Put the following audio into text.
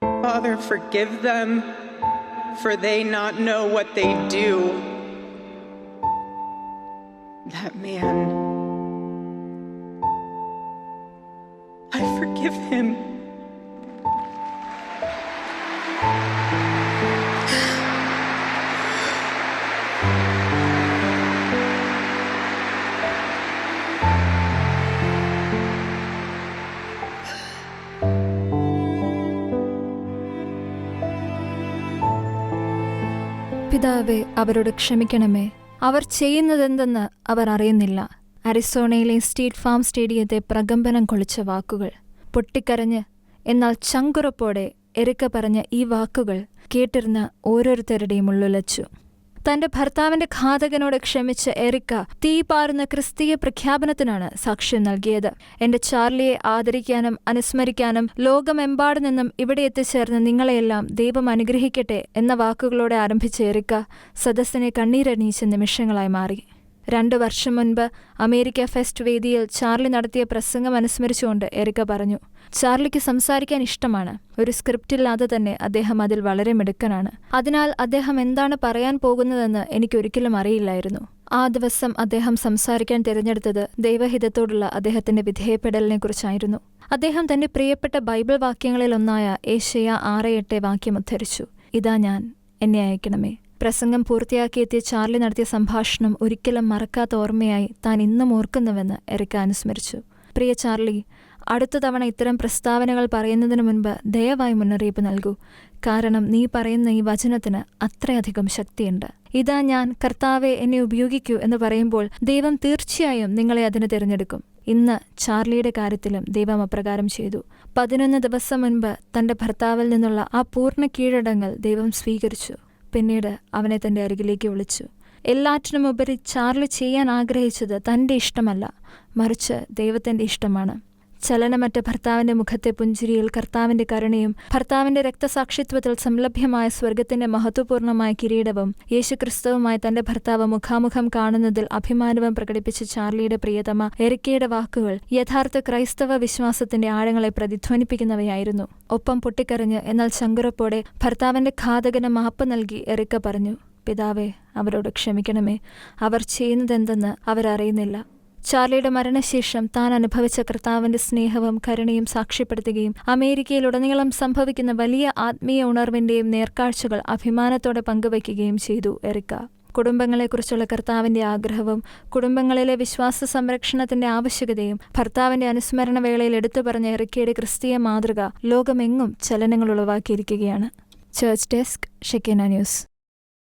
Father, forgive them, for they not know what they do. That man. I forgive him. പിതാവെ അവരോട് ക്ഷമിക്കണമേ. അവർ ചെയ്യുന്നതെന്തെന്ന് അവർ അറിയുന്നില്ല. അരിസോണയിലെ state farm സ്റ്റേഡിയത്തെ പ്രകമ്പനം കൊളിച്ച വാക്കുകൾ. പൊട്ടിക്കരഞ്ഞ് എന്നാൽ ചങ്കുറപ്പോടെ എരിക്ക പറഞ്ഞ ഈ വാക്കുകൾ കേട്ടിരുന്ന ഓരോരുത്തരുടെയും ഉള്ളുലച്ചു. തന്റെ ഭർത്താവിന്റെ ഘാതകനോട് ക്ഷമിച്ച എറിക്ക തീ പാറുന്ന ക്രിസ്തീയ പ്രഖ്യാപനത്തിനാണ് സാക്ഷ്യം നൽകിയത്. എന്റെ ചാർലിയെ ആദരിക്കാനും അനുസ്മരിക്കാനും ലോകമെമ്പാടു നിന്നും ഇവിടെ എത്തിച്ചേർന്ന് നിങ്ങളെയെല്ലാം ദൈവം അനുഗ്രഹിക്കട്ടെ എന്ന വാക്കുകളോടെ ആരംഭിച്ച എറിക്ക സദസ്സിനെ കണ്ണീരണിയിച്ച നിമിഷങ്ങളായി മാറി. രണ്ടു വർഷം മുൻപ് അമേരിക്ക ഫെസ്റ്റ് വേദിയിൽ ചാർലി നടത്തിയ പ്രസംഗം അനുസ്മരിച്ചുകൊണ്ട് എറിക്ക പറഞ്ഞു ചാർലിക്ക് സംസാരിക്കാൻ ഇഷ്ടമാണ്. ഒരു സ്ക്രിപ്റ്റ് ഇല്ലാതെ തന്നെ അദ്ദേഹം അതിൽ വളരെ മിടുക്കനാണ്. അതിനാൽ അദ്ദേഹം എന്താണ് പറയാൻ പോകുന്നതെന്ന് എനിക്കൊരിക്കലും അറിയില്ലായിരുന്നു. ആ ദിവസം അദ്ദേഹം സംസാരിക്കാൻ തിരഞ്ഞെടുത്തത് ദൈവഹിതത്തോടുള്ള അദ്ദേഹത്തിന്റെ വിധേയപ്പെടലിനെക്കുറിച്ചായിരുന്നു. അദ്ദേഹം തന്റെ പ്രിയപ്പെട്ട ബൈബിൾ വാക്യങ്ങളിലൊന്നായ ഏഷ്യ ആറ് എട്ട് വാക്യം ഉദ്ധരിച്ചു ഇതാ ഞാൻ എന്നെ അയക്കണമേ. പ്രസംഗം പൂർത്തിയാക്കിയെത്തിയ ചാർലി നടത്തിയ സംഭാഷണം ഒരിക്കലും മറക്കാത്ത ഓർമ്മയായി താൻ ഇന്നും ഓർക്കുന്നുവെന്ന് എറിക്ക അനുസ്മരിച്ചു. പ്രിയ ചാർലി അടുത്ത തവണ ഇത്തരം പ്രസ്താവനകൾ പറയുന്നതിന് മുൻപ് ദയവായി മുന്നറിയിപ്പ് നൽകൂ. കാരണം നീ പറയുന്ന ഈ വചനത്തിന് അത്രയധികം ശക്തിയുണ്ട്. ഇതാ ഞാൻ കർത്താവെ എന്നെ ഉപയോഗിക്കൂ എന്ന് പറയുമ്പോൾ ദൈവം തീർച്ചയായും നിങ്ങളെ അതിന് തിരഞ്ഞെടുക്കും. ഇന്ന് ചാർലിയുടെ കാര്യത്തിലും ദൈവം അപ്രകാരം ചെയ്തു. പതിനൊന്ന് ദിവസം മുൻപ് തന്റെ ഭർത്താവിൽ നിന്നുള്ള ആ പൂർണ കീഴടങ്ങൾ ദൈവം സ്വീകരിച്ചു. പിന്നീട് അവനെ തന്റെ അരികിലേക്ക് വിളിച്ചു. എല്ലാറ്റിനുമുപരി ചാർലി ചെയ്യാൻ ആഗ്രഹിച്ചത് തന്റെ ഇഷ്ടമല്ല. മറിച്ച് ദൈവത്തിന്റെ ഇഷ്ടമാണ്. ചലനമറ്റ ഭർത്താവിന്റെ മുഖത്തെ പുഞ്ചിരിയിൽ കർത്താവിന്റെ കരുണയും ഭർത്താവിന്റെ രക്തസാക്ഷിത്വത്തിൽ സംലഭ്യമായ സ്വർഗത്തിന്റെ മഹത്വപൂർണമായ കിരീടവും യേശുക്രിസ്തുവുമായി തന്റെ ഭർത്താവ് മുഖാമുഖം കാണുന്നതിൽ അഭിമാനവും പ്രകടിപ്പിച്ച ചാർലിയുടെ പ്രിയതമ എരിക്കയുടെ വാക്കുകൾ യഥാർത്ഥ ക്രൈസ്തവ വിശ്വാസത്തിന്റെ ആഴങ്ങളെ പ്രതിധ്വനിപ്പിക്കുന്നവയായിരുന്നു. ഒപ്പം പൊട്ടിക്കരഞ്ഞ് എന്നാൽ ശങ്കുറപ്പോടെ ഭർത്താവിന്റെ ഘാതകന് മാപ്പ് നൽകി എറിക്ക പറഞ്ഞു പിതാവേ അവരോട് ക്ഷമിക്കണമേ. അവർ ചെയ്യുന്നതെന്തെന്ന് അവരറിയുന്നില്ല. ചാർലിയുടെ മരണശേഷം താൻ അനുഭവിച്ച കർത്താവിന്റെ സ്നേഹവും കരുണയും സാക്ഷ്യപ്പെടുത്തുകയും അമേരിക്കയിലുടനീളം സംഭവിക്കുന്ന വലിയ ആത്മീയ ഉണർവിന്റെയും നേർക്കാഴ്ചകൾ അഭിമാനത്തോടെ പങ്കുവയ്ക്കുകയും ചെയ്തു എറിക്ക. കുടുംബങ്ങളെക്കുറിച്ചുള്ള കർത്താവിന്റെ ആഗ്രഹവും കുടുംബങ്ങളിലെ വിശ്വാസ സംരക്ഷണത്തിന്റെ ആവശ്യകതയും ഭർത്താവിന്റെ അനുസ്മരണ വേളയിൽ എടുത്തു പറഞ്ഞ എറിക്കയുടെ ക്രിസ്തീയ മാതൃക ലോകമെങ്ങും ചലനങ്ങൾ ഉളവാക്കിയിരിക്കുകയാണ്. Church desk Shekinah News.